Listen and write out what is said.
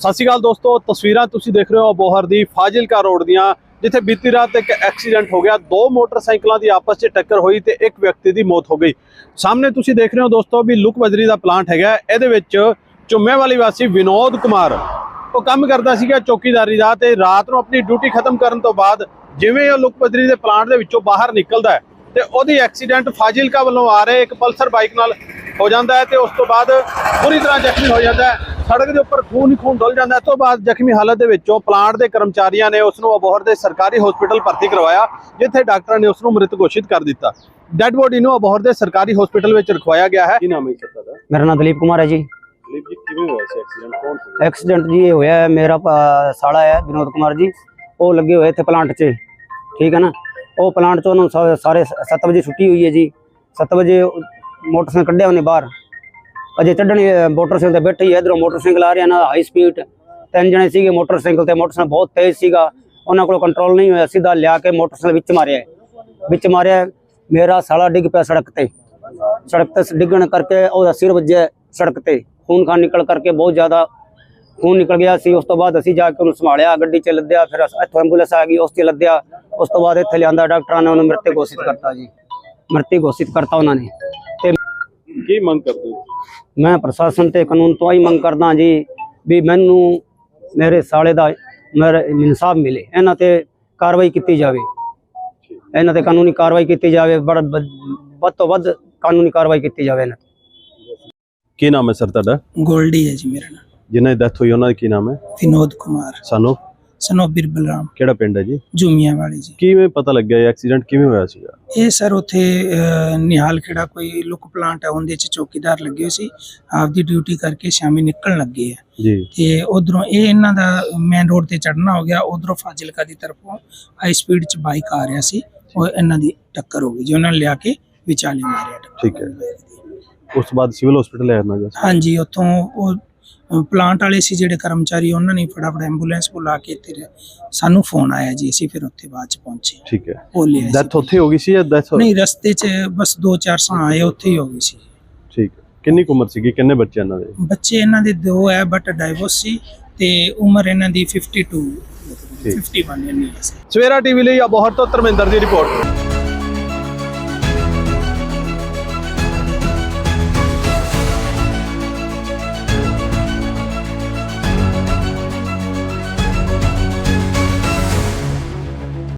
ਸਤਿ ਸ਼੍ਰੀ ਅਕਾਲ ਦੋਸਤੋ, ਤਸਵੀਰਾਂ ਤੁਸੀਂ ਦੇਖ ਰਹੇ ਹੋ ਬੋਹਰ ਦੀ ਫਾਜ਼ਿਲਕਾ ਰੋਡ ਦੀਆਂ, ਜਿੱਥੇ ਬੀਤੀ ਰਾਤ ਇੱਕ ਐਕਸੀਡੈਂਟ ਹੋ ਗਿਆ। ਦੋ ਮੋਟਰਸਾਈਕਲਾਂ ਦੀ ਆਪਸ 'ਚ ਟੱਕਰ ਹੋਈ ਤੇ ਇੱਕ ਵਿਅਕਤੀ ਦੀ ਮੌਤ ਹੋ ਗਈ। ਸਾਹਮਣੇ ਤੁਸੀਂ ਦੇਖ ਰਹੇ ਹੋ ਦੋਸਤੋ ਵੀ ਲੁਕ ਬਜਰੀ ਦਾ ਪਲਾਂਟ ਹੈਗਾ। ਇਹਦੇ ਵਿੱਚ ਚੁੰਮੇ ਵਾਲੀ ਵਾਸੀ ਵਿਨੋਦ ਕੁਮਾਰ, ਉਹ ਕੰਮ ਕਰਦਾ ਸੀਗਾ ਚੌਕੀਦਾਰੀ ਦਾ ਤੇ ਰਾਤ ਨੂੰ ਆਪਣੀ ਡਿਊਟੀ ਖਤਮ ਕਰਨ ਤੋਂ ਬਾਅਦ ਜਿਵੇਂ ਉਹ ਲੁਕ ਬਜਰੀ ਦੇ ਪਲਾਂਟ ਦੇ ਵਿੱਚੋਂ ਬਾਹਰ ਨਿਕਲਦਾ ਹੈ ਤੇ ਉਹਦੀ ਐਕਸੀਡੈਂਟ ਫਾਜ਼ਿਲਕਾ ਵੱਲੋਂ ਆ ਰਹੇ ਇੱਕ ਪਲਸਰ ਬਾਈਕ ਨਾਲ ਹੋ ਜਾਂਦਾ ਹੈ ਤੇ ਉਸ ਤੋਂ ਬਾਅਦ ਪੂਰੀ ਤਰ੍ਹਾਂ ਜ਼ਖਮੀ ਹੋ ਜਾਂਦਾ ਹੈ। ਸੜਕ ਦੇ ਉੱਪਰ ਖੂਨ ਹੀ ਖੂਨ ਡੁੱਲ ਜਾਂਦਾ। ਇਸ ਤੋਂ ਬਾਅਦ ਜ਼ਖਮੀ ਹਾਲਤ ਦੇ ਵਿੱਚੋਂ ਪਲਾਂਟ ਦੇ ਕਰਮਚਾਰੀਆਂ ਨੇ ਉਸ ਨੂੰ ਅਬੋਹਰ ਦੇ ਸਰਕਾਰੀ ਹਸਪੀਟਲ ਭਰਤੀ ਕਰਵਾਇਆ ਜਿੱਥੇ ਡਾਕਟਰਾਂ ਨੇ ਉਸ ਨੂੰ ਮ੍ਰਿਤ ਘੋਸ਼ਿਤ ਕਰ ਦਿੱਤਾ। ਡੈੱਡ ਬੋਡੀ ਨੂੰ ਅਬੋਹਰ ਦੇ ਸਰਕਾਰੀ ਹਸਪੀਟਲ ਵਿੱਚ ਰਖਵਾਇਆ ਗਿਆ ਹੈ। ਕੀ ਨਾਮ ਹੈ ਸਰ ਦਾ ਮੇਰਾ ਨਾਮ ਦਲੀਪ ਕੁਮਾਰ ਹੈ ਜੀ। ਦਲੀਪ ਜੀ ਕਿਵੇਂ ਹੋਇਆ ਸੀ ਐਕਸੀਡੈਂਟ ਕੌਣ ਸੀ? ਐਕਸੀਡੈਂਟ ਜੀ ਇਹ ਹੋਇਆ ਹੈ ਮੇਰਾ ਸਾਲਾ ਹੈ ਵਿਨੋਦ ਕੁਮਾਰ ਜੀ। ਉਹ ਲੱਗੇ ਹੋਏ ਇੱਥੇ ਪਲਾਂਟ 'ਚ। ਠੀਕ ਹੈ ਨਾ? ਉਹ ਪਲਾਂਟ 'ਚ ਉਹਨੂੰ ਸਾਰੇ 7 ਵਜੇ ਛੁੱਟੀ ਹੋਈ ਹੈ ਜੀ। 7 ਵਜੇ ਮੋਟਰਸਾਈਕਲ ਕੱਢਿਆ ਉਹਨੇ ਬਾਹਰ। ਅਜੇ ਚੱਡਣੀ ਮੋਟਰਸਾਈਕਲ ਤੇ ਬੈਠੇ ਹੀ। ਇਧਰੋਂ ਮੋਟਰਸਾਈਕਲ ਆ ਰਿਹਾ ਨਾ ਹਾਈ ਸਪੀਡ ਤਿੰਨ ਜਣੇ ਸੀਗੇ ਮੋਟਰਸਾਈਕਲ ਤੇ। ਮੋਟਰਸਾਈਕਲ ਬਹੁਤ ਤੇਜ਼ ਸੀਗਾ। ਉਹਨਾਂ ਕੋਲ ਕੰਟਰੋਲ ਨਹੀਂ ਹੋਇਆ। ਸਿੱਧਾ ਲਿਆ ਕੇ ਮੋਟਰਸਾਈਕਲ ਵਿੱਚ ਮਾਰਿਆ। ਵਿੱਚ ਮਾਰਿਆ। ਮੇਰਾ ਸਾਲਾ ਡਿੱਗ ਪਿਆ ਸੜਕ ਤੇ। ਸੜਕ ਤੇ ਡਿੱਗਣ ਕਰਕੇ ਉਹਦਾ ਸਿਰ ਵੱਜਿਆ ਸੜਕ ਤੇ। ਖੂਨ ਖਾਨ ਨਿਕਲ ਕਰਕੇ ਬਹੁਤ ਜ਼ਿਆਦਾ ਖੂਨ ਨਿਕਲ ਗਿਆ ਸੀ। ਉਸ ਤੋਂ ਬਾਅਦ ਅਸੀਂ ਜਾ ਕੇ ਉਹਨੂੰ ਸੰਭਾਲਿਆ। ਗੱਡੀ 'ਚ ਲੱਦਿਆ। ਫਿਰ ਇੱਥੋਂ ਐਂਬੂਲੈਂਸ ਆ ਗਈ। ਉਸ 'ਚ ਲੱਦਿਆ। ਉਸ ਤੋਂ ਬਾਅਦ ਇੱਥੇ ਲਿਆਂਦਾ ਡਾਕਟਰਾਂ ਨੇ। ਉਹਨੂੰ ਮ੍ਰਿਤਕ ਘੋਸ਼ਿਤ ਕਰਤਾ ਜੀ। ਮ੍ਰਿਤਕ ਘੋਸ਼ਿਤ ਕਰਤਾ ਉਹਨਾਂ ਨੇ। ਕੀ ਮੰਗ ਕਰਦੇ ਹੋ? ਮੈਂ ਪ੍ਰਸ਼ਾਸਨ ਤੇ ਕਾਨੂੰਨ ਤੋਂ ਹੀ ਮੰਗ ਕਰਦਾ ਜੀ ਵੀ ਮੈਨੂੰ ਮੇਰੇ ਸਾਲੇ ਦਾ ਮੇਰਾ ਇਨਸਾਫ ਮਿਲੇ ਇਹਨਾਂ ਤੇ ਕਾਰਵਾਈ ਕੀਤੀ ਜਾਵੇ। ਇਹਨਾਂ ਤੇ ਕਾਨੂੰਨੀ ਕਾਰਵਾਈ ਕੀਤੀ ਜਾਵੇ ਬੜਾ ਵੱਧ ਤੋਂ ਵੱਧ ਕਾਨੂੰਨੀ ਕਾਰਵਾਈ ਕੀਤੀ ਜਾਵੇ ਇਹਨਾਂ ਤੇ। ਕੀ ਨਾਮ ਹੈ ਸਰ ਤੁਹਾਡਾ? ਗੋਲਡੀ ਹੈ ਜੀ ਮੇਰਾ ਨਾਮ। ਜਿਨ੍ਹਾਂ ਦੀ ਡੈਥ ਹੋਈ ਉਹਨਾਂ ਦਾ ਕੀ ਨਾਮ ਹੈ? ਵਿਨੋਦ ਕੁਮਾਰ। ਸਾਨੂੰ ਸਨੋਬੀਰ ਬਲਰਾਮ ਕਿਹੜਾ ਪਿੰਡ ਹੈ ਜੀ? ਜੁਮੀਆਂ ਵਾਲੀ ਜੀ। ਕਿਵੇਂ ਪਤਾ ਲੱਗਿਆ ਇਹ ਐਕਸੀਡੈਂਟ ਕਿਵੇਂ ਹੋਇਆ ਸੀਗਾ? ਇਹ ਸਰ ਉੱਥੇ ਨਿਹਾਲ ਖੇੜਾ ਕੋਈ ਲੁੱਕ ਪਲਾਂਟ ਹੈ ਉਹਦੇ ਚ ਚੌਕੀਦਾਰ ਲੱਗੇ ਹੋਏ ਸੀ। ਆਪਦੀ ਡਿਊਟੀ ਕਰਕੇ ਸ਼ਾਮੀ ਨਿਕਲਣ ਲੱਗੇ ਆ। ਜੀ। ਤੇ ਉਧਰੋਂ ਇਹ ਇਹਨਾਂ ਦਾ ਮੇਨ ਰੋਡ ਤੇ ਚੜਨਾ ਹੋ ਗਿਆ। ਉਧਰੋਂ ਫਾਜ਼ਿਲਕਾ ਦੀ ਤਰਫੋਂ ਹਾਈ ਸਪੀਡ ਚ ਬਾਈਕ ਆ ਰਿਹਾ ਸੀ। ਉਹ ਇਹਨਾਂ ਦੀ ਟੱਕਰ ਹੋ ਗਈ ਜੀ। ਉਹਨਾਂ ਨੇ ਲਿਆ ਕੇ ਵਿਚਾਲੇ ਮਾਰਿਆ। ਠੀਕ ਹੈ। ਉਸ ਤੋਂ ਬਾਅਦ ਸਿਵਲ ਹਸਪੀਟਲ ਲੈ ਗਿਆ ਹਾਂਜੀ ਉੱਥੋਂ ਉਹ ਪਲਾਂਟ ਵਾਲੇ ਸੀ ਜਿਹੜੇ ਕਰਮਚਾਰੀ ਉਹਨਾਂ ਨੇ ਫਟਾਫਟ ਐਂਬੂਲੈਂਸ ਬੁਲਾ ਕੇ ਇੱਥੇ ਰ- ਸਾਨੂੰ ਫੋਨ ਆਇਆ ਜੀ ਅਸੀਂ ਫਿਰ ਉੱਥੇ ਬਾਅਦ ਚ ਪਹੁੰਚੇ। ਠੀਕ ਹੈ। ਉਹ ਲਿਆ। ਡੈਥ ਉੱਥੇ ਹੋ ਗਈ ਸੀ ਜਾਂ ਡੈਥ ਨਹੀਂ ਰਸਤੇ 'ਚ ਬਸ 2-4 ਸਾਂ ਆਏ ਉੱਥੇ ਹੀ ਹੋ ਗਈ ਸੀ। ਠੀਕ ਕਿੰਨੀ ਉਮਰ ਸੀਗੀ? ਕਿੰਨੇ ਬੱਚੇ ਇਹਨਾਂ ਦੇ? ਬੱਚੇ ਇਹਨਾਂ ਦੇ ਦੋ ਹੈ ਬਟ ਡਾਈਵੋਰਸ ਸੀ ਤੇ ਉਮਰ ਇਹਨਾਂ ਦੀ 52 51 ਇੰਨੀ ਹੈ। ਸੀ ਸਵੇਰਾ ਟੀਵੀ ਲਈ ਅਬੋਹਰ ਤੋਂ ਧਰਮਿੰਦਰ ਦੀ ਰਿਪੋਰਟ।